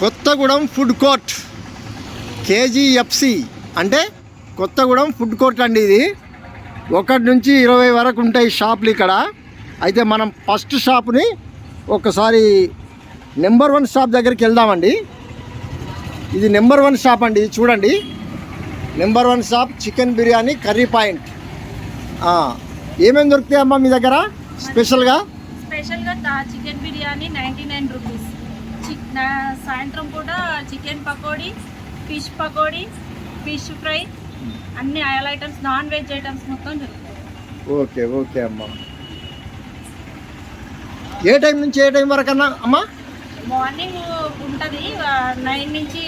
Kothagudem food court కేజీఎఫ్సి అంటే Kothagudem food court అండి ఇది. ఒకటి నుంచి ఇరవై వరకు ఉంటాయి షాపులు ఇక్కడ. అయితే మనం ఫస్ట్ షాప్ని ఒకసారి నెంబర్ వన్ షాప్ దగ్గరికి వెళ్దామండి. ఇది నెంబర్ వన్ షాప్ అండి ఇది చూడండి. Number one shop chicken biryani curry point. ఏమేమి దొరుకుతాయమ్మా మీ దగ్గర? స్పెషల్గా? స్పెషల్గా chicken biryani ninety nine rupees. చిక్ నా- సాయంత్రం పూట chicken pakoda fish pakoda fish fry అన్ని oil items non veg items మొత్తం ఓకే ఓకే అమ్మా. ఏ టైం నుంచి ఏ టైం వరకు అన్నా అమ్మా? మార్నింగ్ ఉంటుంది నైన్ నుంచి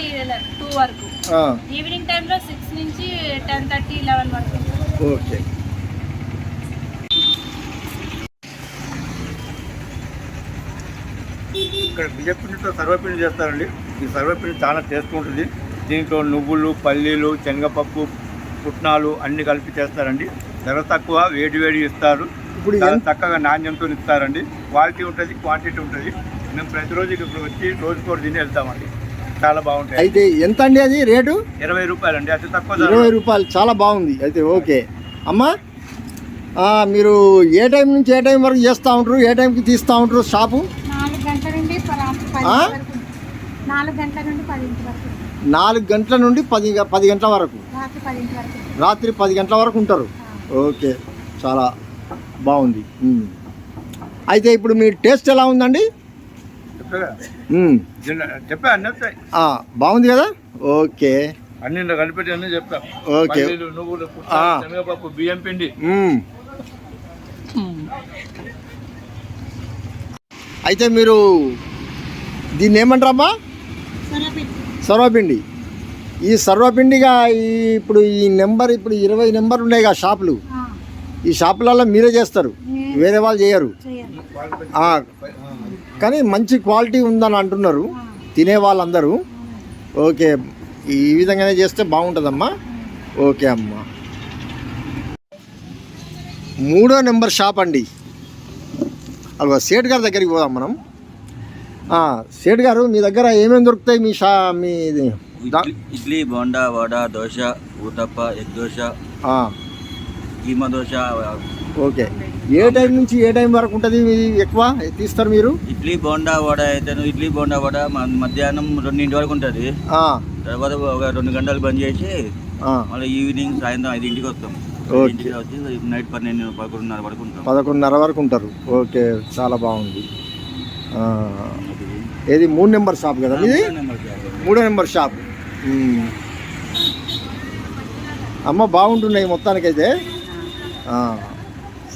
టూ వరకు. ఆ, ఈవినింగ్ టైంలో సిక్స్ నుంచి టెన్ థర్టీ లెవెన్ వరకు. ఓకే. ఇక్కడ బియ్యపిండితో సర్వపిండి చేస్తారండి. ఈ సర్వపిండి చాలా టేస్ట్ ఉంటుంది. దీంట్లో నువ్వులు పల్లీలు శనగపప్పు పుట్నాలు అన్ని కలిపి చేస్తారండి. ధర తక్కువ వేడి వేడి ఇస్తారు. ఇప్పుడు చక్కగా నాణ్యంతో ఇస్తారండి. క్వాలిటీ ఉంటుంది క్వాంటిటీ ఉంటుంది. మేము ప్రతిరోజు ఇక్కడ వచ్చి రోజుకోటి తిని వెళ్తామండి. చాలా బాగుంటాయి. అయితే ఎంత అండి అది రేటు? ఇరవై రూపాయలండి. అతి తక్కువ ఇరవై రూపాయలు. చాలా బాగుంది. అయితే ఓకే. అమ్మా మీరు ఏ టైం నుంచి ఏ టైం వరకు చేస్తూ ఉంటారు? ఏ టైంకి తీస్తూ ఉంటారు షాపు నాలుగు గంటల నుండి ప- ఆ? వరకు నాలుగు గంటల నుండి పదింటి వరకు. నాలుగు గంటల నుండి పది గ- పది గంటల వరకు. రాత్రి పది గంటల వరకు ఉంటారు. ఓకే. చాలా బాగుంది. అయితే ఇప్పుడు మీ టేస్ట్ ఎలా ఉందండి? బాగుంది కదా? ఓకే. అన్ని ఇందులో కలిపెట్టి అన్నీ చెప్తాం. ఓకే. నువ్వులు శనగపప్పు బియ్యం పిండి. అయితే మీరు దీన్ని ఏమంటారమ్మా సర్వపిండి ఈ సర్వపిండిగా ఈ ఇప్పుడు ఈ నెంబర్ ఇప్పుడు ఇరవై నెంబర్ ఉన్నాయి కదా షాపులు. ఈ షాపులలో మీరే చేస్తారు. వేరే వాళ్ళు చేయరు. కానీ మంచి క్వాలిటీ ఉందని అంటున్నారు. తినే వాళ్ళందరూ. ఓకే ఈ విధంగానే చేస్తే బాగుంటుందమ్మా. ఓకే అమ్మా. మూడో నెంబర్ షాప్ అండి. అలా సేట్ గారి దగ్గరికి పోదాం మనం. సేట్ గారు మీ దగ్గర ఏమేమి దొరుకుతాయి? మీ షా మీ ఇడ్లీ- బోండా వడ దోశ ఊతప్ప ఎగ్ దోశ కీమా దోశ ఓకే. ఏ టైం నుంచి ఏ టైం వరకు ఉంటుంది? ఎక్కువ తీస్తారు మీరు? ఇడ్లీ బోండా వడ అయితే ఇడ్లీ బోండా వడ మధ్యాహ్నం రెండింటి వరకు ఉంటుంది. తర్వాత ఒక రెండు గంటలు బంద్ చేసి మళ్ళీ ఈవినింగ్ సాయంత్రం ఐదింటికి వస్తాం. నైట్ పన్నెండు పదకొండున్నర వరకు ఉంటాం. పదకొండున్నర వరకు ఉంటారు. ఓకే. చాలా బాగుంది. ఏది? మూడు నెంబర్ షాప్ కదా ఇది మూడో నెంబర్ షాప్. మ్మ్. అమ్మ బాగుంటున్నాయి మొత్తానికైతే?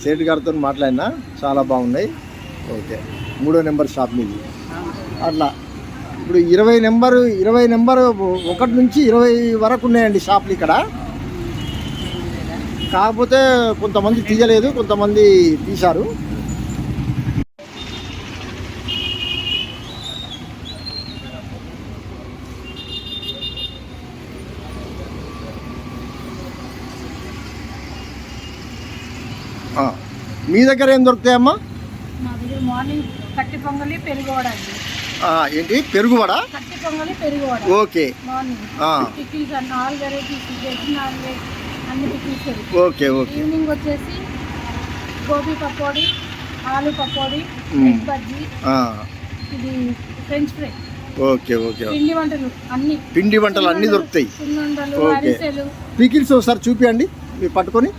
సేట్ గారితో మాట్లాడినా చాలా బాగున్నాయి. ఓకే. మూడో నెంబర్ షాప్ మీది. అట్లా. ఇప్పుడు ఇరవై నెంబరు ఇరవై నెంబరు ఒకటి నుంచి ఇరవై వరకు ఉన్నాయండి షాపులు ఇక్కడ. కాకపోతే కొంతమంది తీయలేదు కొంతమంది తీశారు. మీ దగ్గర ఏం దొరుకుతాయమ్మా మా దగ్గర మార్నింగ్ కట్టి పొంగలి అండి. ఏంటి? పెరుగువడ కట్టి పొంగలి okay. Morning. All varieties veg non veg అన్ని పికిల్స్ దొరుకుతాయి. Okay okay. ఈవినింగ్ వచ్చేసి గోబీ పకోడీ ఆలు పకోడీ బజ్జీ. ఇది ఫ్రెంచ్ ఫ్రై. Okay okay. పిండి వంటలు అన్ని. పిండి వంటలు అన్నీ దొరుకుతాయి. ఓకే. పికిల్స్ ఒకసారి చూపియండి. మీరు పట్టుకొని.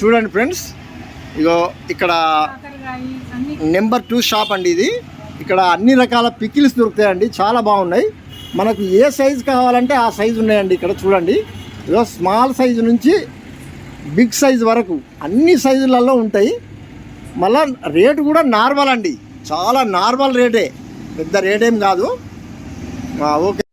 చూడండి ఫ్రెండ్స్. ఇగో ఇక్కడ నెంబర్ టూ షాప్ అండి ఇది. ఇక్కడ అన్ని రకాల పికిల్స్ దొరుకుతాయండి. చాలా బాగున్నాయి. మనకు ఏ సైజు కావాలంటే ఆ సైజు ఉన్నాయండి ఇక్కడ చూడండి. ఇదో స్మాల్ సైజు నుంచి బిగ్ సైజు వరకు అన్ని సైజులలో ఉంటాయి. మళ్ళా రేటు కూడా నార్మల్ అండి. చాలా నార్మల్ రేటే. పెద్ద రేట్ ఏం కాదు ఓకే.